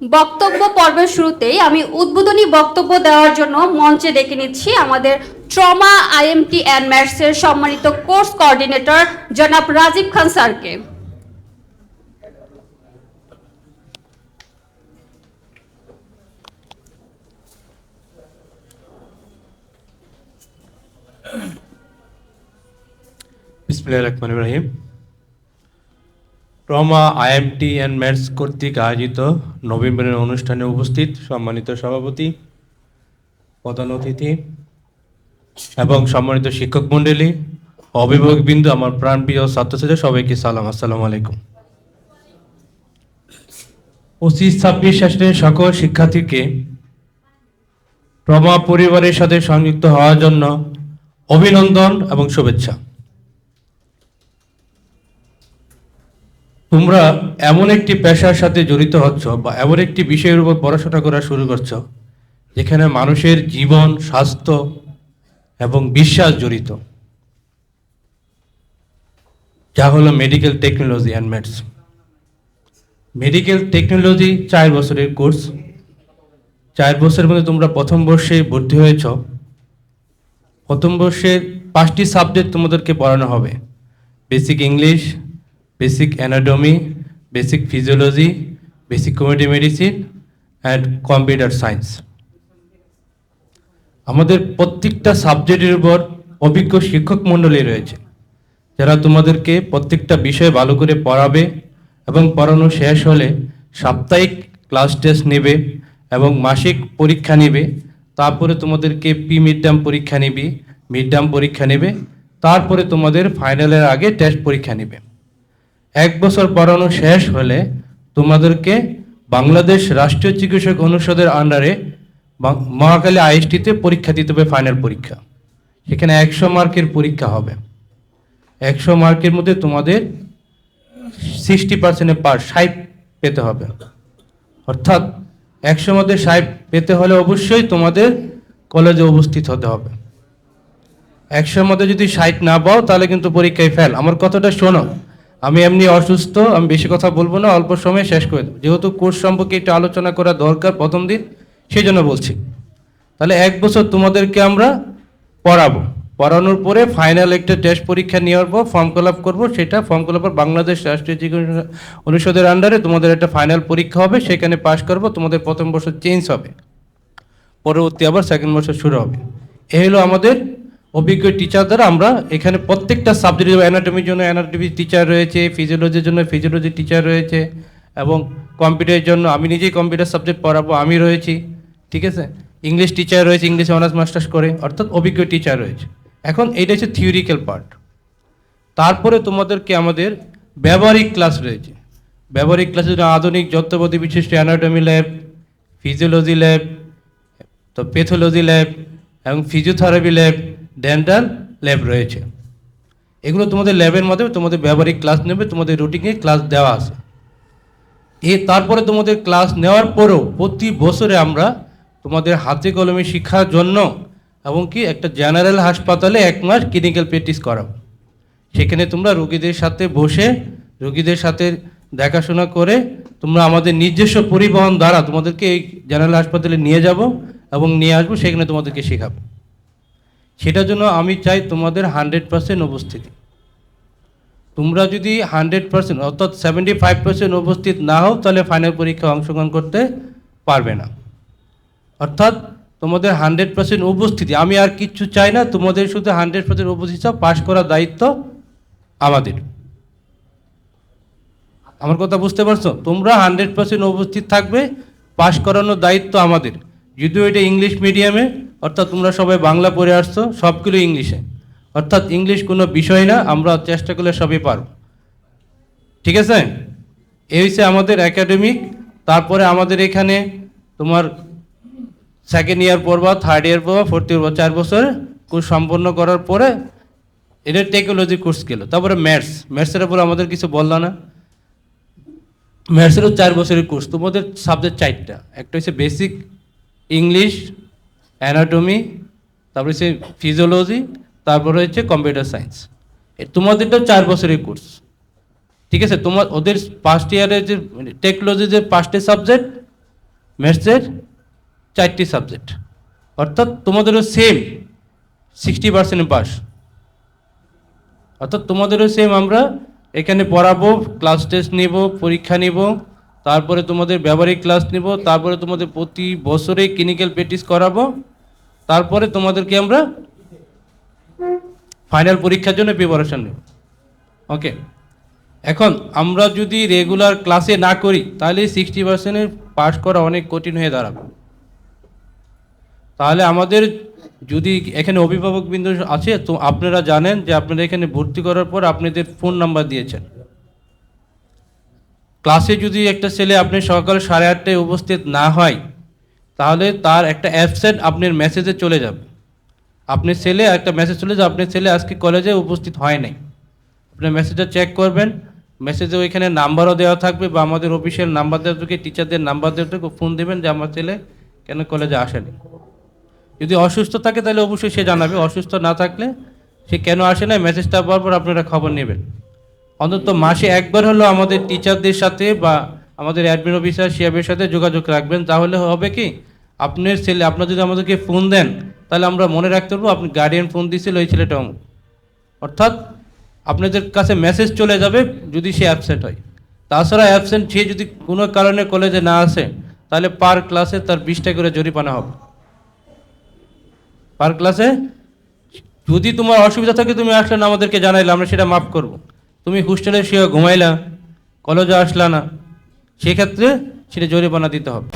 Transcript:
বক্তব্য পর্বের শুরুতেই আমি উদ্বোধনী বক্তব্য দেওয়ার জন্য মঞ্চে ডেকে নিচ্ছি আমাদের ট্রমা আইএমটি অ্যান্ড ম্যাথসের সম্মানিত কোর্স কোঅর্ডিনেটর জনাব রাজীব খান স্যারকে। বিসমিল্লাহির রহমানির রহিম। ট্রমা আইএমটি অ্যান্ড ম্যাথস কর্তৃক আয়োজিত নভেম্বরের অনুষ্ঠানে উপস্থিত সম্মানিত সভাপতি প্রধান অতিথি এবং সম্মানিত শিক্ষক মণ্ডলী, অভিভাবকবৃন্দ, আমার প্রাণপ্রিয় ছাত্রছাত্রী, সবাইকে সালাম। আসসালামু আলাইকুম। পঁচিশ ছাব্বিশ সেশনের সকল শিক্ষার্থীকে ট্রমা পরিবারের সাথে সংযুক্ত হওয়ার জন্য অভিনন্দন এবং শুভেচ্ছা। তোমরা এমন একটি পেশার সাথে জড়িত হচ্ছ বা এমন একটি বিষয়ের উপর পড়াশোনা করা শুরু করছ, যেখানে মানুষের জীবন, স্বাস্থ্য এবং বিশ্বাস জড়িত। যা হলো medical technology and maths medical technology চার বছরের কোর্স চার বছরের মধ্যে তোমরা প্রথম বর্ষে ভর্তি হয়েছ। প্রথম বর্ষের পাঁচটি সাবজেক্ট তোমাদেরকে পড়ানো হবে। Basic English basic anatomy basic physiology basic community medicine and computer science আমাদের প্রত্যেকটা সাবজেক্টের উপর অভিজ্ঞ শিক্ষক মণ্ডলী রয়েছে, যারা তোমাদেরকে প্রত্যেকটা বিষয় ভালো করে পড়াবে এবং পড়ানো শেষ হলে সাপ্তাহিক ক্লাস টেস্ট নেবে এবং মাসিক পরীক্ষা নেবে, তারপরে তোমাদেরকে প্রি মিড পরীক্ষা নেবে মিড পরীক্ষা নেবে, তারপরে তোমাদের ফাইনালের আগে টেস্ট পরীক্ষা নেবে। এক বছর পড়ানো শেষ হলে তোমাদেরকে বাংলাদেশ রাষ্ট্রীয় চিকিৎসক অনুষদের আন্ডারে মহাকালী আইএসটিতে পরীক্ষা দিতে হবে ফাইনাল পরীক্ষা। সেখানে একশো মার্কের পরীক্ষা হবে। একশো মার্কের মধ্যে তোমাদের সিক্সটি পার্সেন্টে পার ষাট পেতে হবে। অর্থাৎ একশো মধ্যে ষাট পেতে হলে অবশ্যই তোমাদের কলেজে উপস্থিত হতে হবে। একশোর মধ্যে যদি ষাট না পাও, তাহলে কিন্তু পরীক্ষায় ফেল আমার কথাটা শোনো। আমি এমনি অসুস্থ, আমি বেশি কথা বলব না, অল্প সময়ে শেষ করে দেবো। যেহেতু কোর্স সম্পর্কে একটু আলোচনা করা দরকার প্রথম দিন সেই জন্য বলছি। তাহলে এক বছর তোমাদেরকে আমরা পড়াবো। পড়ানোর পরে ফাইনাল একটা টেস্ট পরীক্ষা নিয়ে আসব ফর্ম ফিল আপ করব, সেটা ফর্ম ফিল আপের বাংলাদেশ রাষ্ট্রীয় চিকিৎসা অনুষদের আন্ডারে তোমাদের একটা ফাইনাল পরীক্ষা হবে, সেখানে পাশ করব, তোমাদের প্রথম বছর চেঞ্জ হবে। পরবর্তী আবার সেকেন্ড বছর শুরু হবে। এ হলো আমাদের অভিজ্ঞ টিচার দ্বারা আমরা এখানে প্রত্যেকটা সাবজেক্ট অ্যানাটমির জন্য অ্যানাটমি টিচার রয়েছে ফিজিওলজির জন্য ফিজিওলজি টিচার রয়েছে, এবং কম্পিউটারের জন্য আমি নিজেই কম্পিউটার সাবজেক্ট পড়াবো, আমি রয়েছি, ঠিক আছে? ইংলিশ টিচার রয়েছে ইংলিশে অনার্স মাস্টার্স করে, অর্থাৎ অভিজ্ঞ টিচার রয়েছে। এখন এইটা হচ্ছে থিওরিক্যাল পার্ট তারপরে তোমাদেরকে আমাদের ব্যবহারিক ক্লাস রয়েছে। ব্যবহারিক ক্লাসের জন্য আধুনিক যত্রপাতি বিশিষ্ট অ্যানাটমি ল্যাব ফিজিওলজি ল্যাব তো প্যাথোলজি ল্যাব এবং ফিজিওথেরাপি ল্যাব ডেন্টাল ল্যাব রয়েছে। এগুলো তোমাদের ল্যাবের মাধ্যমে তোমাদের ব্যবহারিক ক্লাস নেবে, তোমাদের রুটিনে ক্লাস দেওয়া আছে। এ তারপরে তোমাদের ক্লাস নেওয়ার পরেও প্রতি বছরে আমরা তোমাদের হাতে কলমে শিক্ষার জন্য এবং কি একটা জেনারেল হাসপাতালে এক মাস ক্লিনিক্যাল প্র্যাকটিস করাবো সেখানে তোমরা রোগীদের সাথে বসে, রোগীদের সাথে দেখাশোনা করে তোমরা আমাদের নিজস্ব পরিবহন দ্বারা তোমাদেরকে এই জেনারেল হাসপাতালে নিয়ে যাব এবং নিয়ে আসব, সেখানে তোমাদেরকে শেখাবো। সেটার জন্য আমি চাই তোমাদের হান্ড্রেড পার্সেন্ট উপস্থিতি। তোমরা যদি হান্ড্রেড পার্সেন্ট অর্থাৎ সেভেন্টি ফাইভ পার্সেন্ট উপস্থিত না হও, তাহলে ফাইনাল পরীক্ষায় অংশগ্রহণ করতে পারবে না। অর্থাৎ তোমাদের হান্ড্রেড পার্সেন্ট উপস্থিতি, আমি আর কিচ্ছু চাই না, তোমাদের শুধু হান্ড্রেড পার্সেন্ট উপস্থিত পাশ করার দায়িত্ব আমাদের। আমার কথা বুঝতে পারছ? তোমরা হান্ড্রেড পার্সেন্ট উপস্থিত থাকবে, পাশ করানোর দায়িত্ব আমাদের। যদিও এটা ইংলিশ মিডিয়ামে অর্থাৎ তোমরা সবাই বাংলা পড়ে আসছো, সবগুলো ইংলিশে। অর্থাৎ ইংলিশ কোনো বিষয় না, আমরা চেষ্টা করলে সবই পারব। ঠিক আছে? এই হচ্ছে আমাদের একাডেমিক তারপরে আমাদের এখানে তোমার সেকেন্ড ইয়ার পড়বা থার্ড ইয়ার পড়বা ফোর্থ ইয়ার চার বছর কোর্স সম্পন্ন করার পরে এটা টেকনোলজি কোর্স গেল। তারপরে ম্যাথস ম্যাথসের উপর আমাদের কিছু বলল না। ম্যাথসেরও চার বছরের কোর্স তোমাদের সাবজেক্ট চারটা। একটা হচ্ছে বেসিক ইংলিশ অ্যানাটমি তারপরে হচ্ছে ফিজিওলজি তারপরে হচ্ছে কম্পিউটার সায়েন্স তোমাদেরটাও চার বছরের কোর্স ঠিক আছে? তোমার, ওদের ফার্স্ট ইয়ারের যে টেকনোলজি যে পাঁচটি সাবজেক্ট ম্যাথসের চারটি সাবজেক্ট অর্থাৎ তোমাদেরও সেম সিক্সটি পার্সেন্ট পাস অর্থাৎ তোমাদেরও সেম আমরা এখানে পড়াবো ক্লাস টেস্ট নেব, পরীক্ষা নেব। তারপরে তোমাদের ব্যবহারিক ক্লাস নেব, তারপরে তোমাদের প্রতি বছরে ক্লিনিক্যাল প্র্যাকটিস করাবো, তারপরে তোমাদেরকে আমরা ফাইনাল পরীক্ষার জন্য প্রিপারেশান নেব। ওকে এখন আমরা যদি রেগুলার ক্লাসে না করি, তাহলে সিক্সটি পার্সেন্টের পাস করা অনেক কঠিন হয়ে দাঁড়াবে। তাহলে আমাদের যদি এখানে অভিভাবক বিন্দু আছে, তো আপনারা জানেন যে আপনারা এখানে ভর্তি করার পর আপনাদের ফোন নাম্বার দিয়েছেন। ক্লাসে যদি একটা ছেলে আপনি সকাল সাড়ে আটটায় উপস্থিত না হয়, তাহলে তার একটা অ্যাবসেন্ট আপনার মেসেজে চলে যাবে। আপনার ছেলে, একটা মেসেজ চলে যাবে, আপনার ছেলে আজকে কলেজে উপস্থিত হয় নাই। আপনার মেসেজটা চেক করবেন মেসেজে ওইখানে নাম্বারও দেওয়া থাকবে বা আমাদের অফিসিয়াল নাম্বার দেওয়া থাকবে টিচারদের নাম্বার দেওয়া থাকবে ফোন দেবেন যে আমার ছেলে কেন কলেজে আসেনি। যদি অসুস্থ থাকে তাহলে অবশ্যই সে জানাবে, অসুস্থ না থাকলে সে কেন আসে না মেসেজটা পর আপনারা খবর নেবেন। অন্তত মাসে একবার হলো আমাদের টিচারদের সাথে বা আমাদের অ্যাডমিন অফিসার শিয়াবের সাথে যোগাযোগ রাখবেন। তাহলে হবে কি, আপনার ছেলে, আপনার যদি আমাদেরকে ফোন দেন, তাহলে আমরা মনে রাখতে পারব, আপনি গার্ডিয়ান ফোন দিয়েছিল ওই ছেলেটা। অর্থাৎ আপনাদের কাছে মেসেজ চলে যাবে যদি সে অ্যাবসেন্ট হয়। তাছাড়া অ্যাবসেন্ট সে যদি কোনো কারণে কলেজে না আসে, তাহলে পার ক্লাসে তার বিশটা করে জরিমানা হবে। পার ক্লাসে যদি তোমার অসুবিধা থাকে, তুমি আসলে আমাদেরকে জানাইলে, আমরা সেটা মাফ করব। তুমি হোস্টেলে শুয়ে ঘুমাইলা কলেজে আসলা না সেক্ষেত্রে সেটা জরিমানা দিতে হবে।